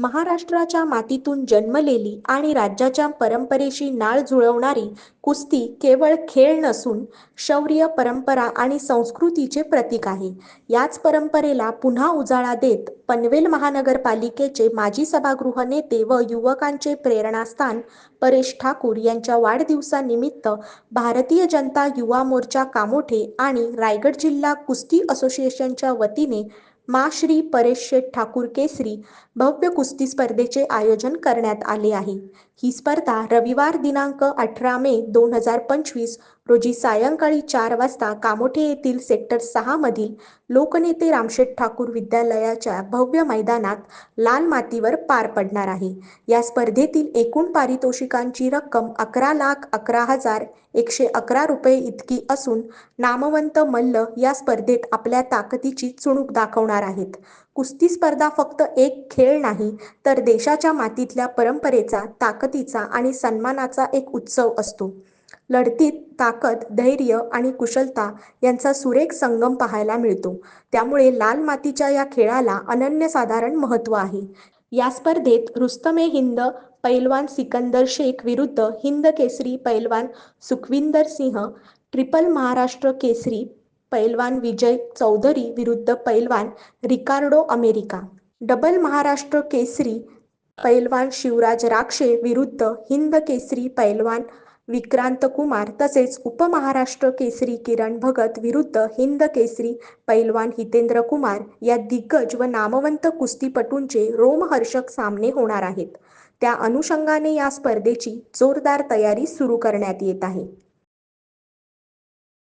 महाराष्ट्राच्या मातीतून जन्मलेली आणि राज्याच्या परंपरेशी नाळ जुळवणारी कुस्ती केवळ खेळ नसून शौर्य परंपरा आणि संस्कृतीचे प्रतीक आहे. याच परंपरेला पुन्हा उजाळा देत पनवेल महानगरपालिकेचे माजी सभागृह नेते व युवकांचे प्रेरणास्थान परेश ठाकूर यांच्या वाढदिवसानिमित्त भारतीय जनता युवा मोर्चा कामोठे आणि रायगड जिल्हा कुस्ती असोसिएशनच्या वतीने मा श्री परेश शेठ ठाकूर केसरी भव्य कुस्ती स्पर्धेचे आयोजन करण्यात आले आहे. ही स्पर्धा रविवार दिनांक अठरा मे दोन हजार पंचवीस रोजी सायंकाळी चार वाजता कामोठे येथील सेक्टर सहामधील लोकनेते रामशेठ ठाकूर विद्यालयाच्या भव्य मैदानात लाल मातीवर पार पडणार आहे. या स्पर्धेतील एकूण पारितोषिकांची रक्कम अकरा लाख अकरा हजार एकशे अकरा रुपये इतकी असून नामवंत मल्ल या स्पर्धेत आपल्या ताकदीची चुणूक दाखवणार आहेत. कुस्ती स्पर्धा फक्त एक खेळ नाही तर देशाच्या मातीतल्या परंपरेचा ताकदीचा आणि सन्मानाचा एक उत्सव असतो. लढतीत ताकद धैर्य आणि कुशलता यांचा सुरेख संगम पाहायला मिळतो. त्यामुळे लाल मातीच्या या खेळाला अनन्यसाधारण महत्त्व आहे. या स्पर्धेत रुस्तमे हिंद पैलवान सिकंदर शेख विरुद्ध हिंद केसरी पैलवान सुखविंदर सिंह ट्रिपल महाराष्ट्र केसरी पैलवान विजय चौधरी विरुद्ध पैलवान Ricardo America. Double Maharashtra Kesari पैलवान शिवराज राक्षे विरुद्ध हिंद केसरी पैलवान विक्रांत कुमार तसेच उपमहाराष्ट्र केसरी किरण भगत विरुद्ध हिंद केसरी पैलवान हितेंद्र कुमार या दिग्गज व नामवंत कुस्तीपटूंचे रोमहर्षक सामने होणार आहेत. त्या अनुषंगाने या स्पर्धेची जोरदार तयारी सुरू करण्यात येत आहे.